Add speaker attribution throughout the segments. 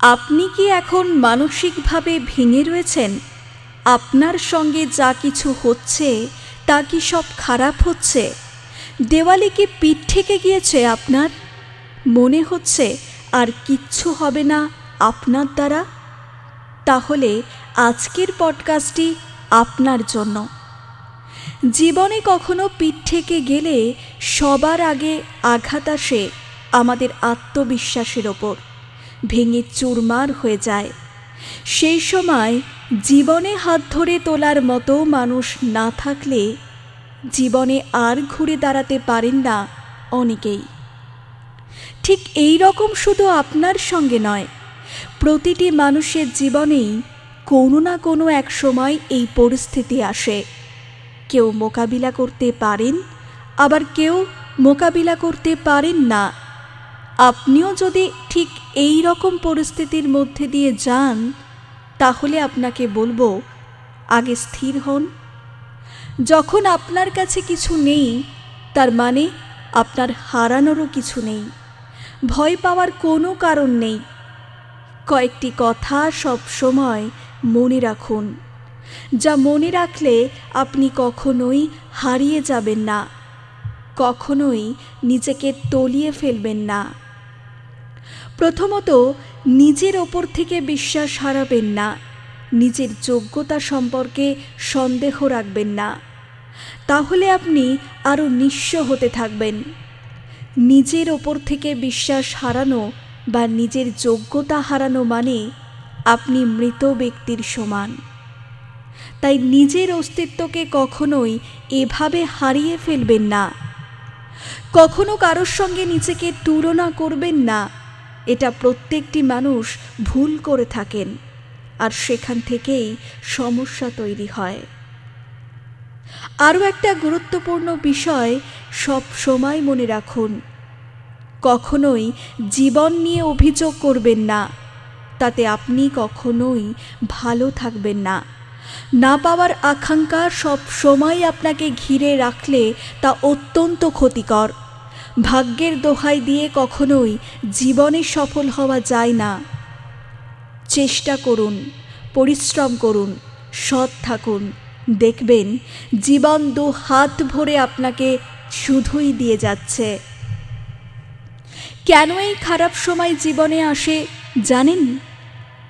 Speaker 1: আপনি কি এখন মানসিকভাবে ভেঙে রয়েছেন? আপনার সঙ্গে যা কিছু হচ্ছে, তা কি সব খারাপ হচ্ছে? দেওয়ালে কি পিঠ থেকে গিয়েছে আপনার? মনে হচ্ছে আর কিচ্ছু হবে না আপনার দ্বারা? তাহলে আজকের পডকাস্টটি আপনার জন্য। জীবনে কখনো পিঠ থেকে গেলে সবার আগে আঘাত আসে আমাদের আত্মবিশ্বাসের ওপর। ভেঙে চুরমার হয়ে যায়। সেই সময় জীবনে হাত ধরে তোলার মতো মানুষ না থাকলে জীবনে আর ঘুরে দাঁড়াতে পারেন না অনেকেই। ঠিক এই রকম শুধু আপনার সঙ্গে নয়, প্রতিটি মানুষের জীবনেই কোনো না কোনো এক সময় এই পরিস্থিতি আসে। কেউ মোকাবিলা করতে পারেন, আবার কেউ মোকাবিলা করতে পারেন না। আপনিও যদি ঠিক এই রকম পরিস্থিতির মধ্যে দিয়ে যান, তাহলে আপনাকে বলব, আগে স্থির হন। যখন আপনার কাছে কিছু নেই, তার মানে আপনার হারানোরও কিছু নেই। ভয় পাওয়ার কোনো কারণ নেই। কয়েকটি কথা সব সময় মনে রাখুন। যা মনে রাখলে আপনি কখনোই হারিয়ে যাবেন না। কখনোই নিজেকে তলিয়ে ফেলবেন না। প্রথমত, নিজের ওপর থেকে বিশ্বাস হারাবেন না। নিজের যোগ্যতা সম্পর্কে সন্দেহ রাখবেন না। তাহলে আপনি আরও নিঃস্ব হতে থাকবেন। নিজের ওপর থেকে বিশ্বাস হারানো বা নিজের যোগ্যতা হারানো মানে আপনি মৃত ব্যক্তির সমান। তাই নিজের অস্তিত্বকে কখনোই এভাবে হারিয়ে ফেলবেন না। কখনো কারোর সঙ্গে নিজেকে তুলনা করবেন না। এটা প্রত্যেকটি মানুষ ভুল করে থাকেন, আর সেখান থেকেই সমস্যা তৈরি হয়। আরও একটা গুরুত্বপূর্ণ বিষয় সব সময় মনে রাখুন, কখনোই জীবন নিয়ে অভিযোগ করবেন না, তাতে আপনি কখনোই ভালো থাকবেন না। না পাওয়ার আকাঙ্ক্ষা সব সময় আপনাকে ঘিরে রাখলে তা অত্যন্ত ক্ষতিকর। ভাগ্যের দোহাই দিয়ে কখনোই জীবনে সফল হওয়া যায় না। চেষ্টা করুন, পরিশ্রম করুন, সৎ থাকুন। দেখবেন, জীবন দু হাত ভরে আপনাকে শুধুই দিয়ে যাচ্ছে। কেন এই খারাপ সময় জীবনে আসে জানেন?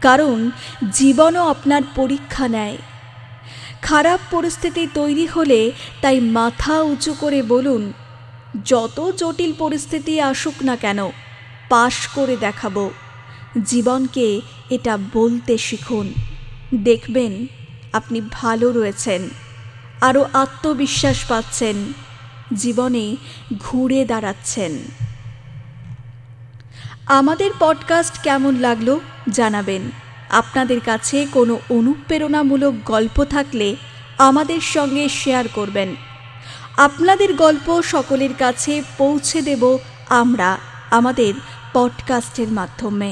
Speaker 1: কারণ জীবনও আপনার পরীক্ষা নেয়। খারাপ পরিস্থিতি তৈরি হলে তাই মাথা উঁচু করে বলুন যত জটিল পরিস্থিতি আসুক না কেন, পাশ করে দেখাবো। জীবনকে এটা বলতে শিখুন। দেখবেন আপনি ভালো রয়েছেন আরও আত্মবিশ্বাস পাচ্ছেন, জীবনে ঘুরে দাঁড়াচ্ছেন। আমাদের পডকাস্ট কেমন লাগল জানাবেন। আপনাদের কাছে কোনো অনুপ্রেরণামূলক গল্প থাকলে আমাদের সঙ্গে শেয়ার করবেন। আপনাদের গল্প সকলের কাছে পৌঁছে দেব আমরা আমাদের পডকাস্টের মাধ্যমে।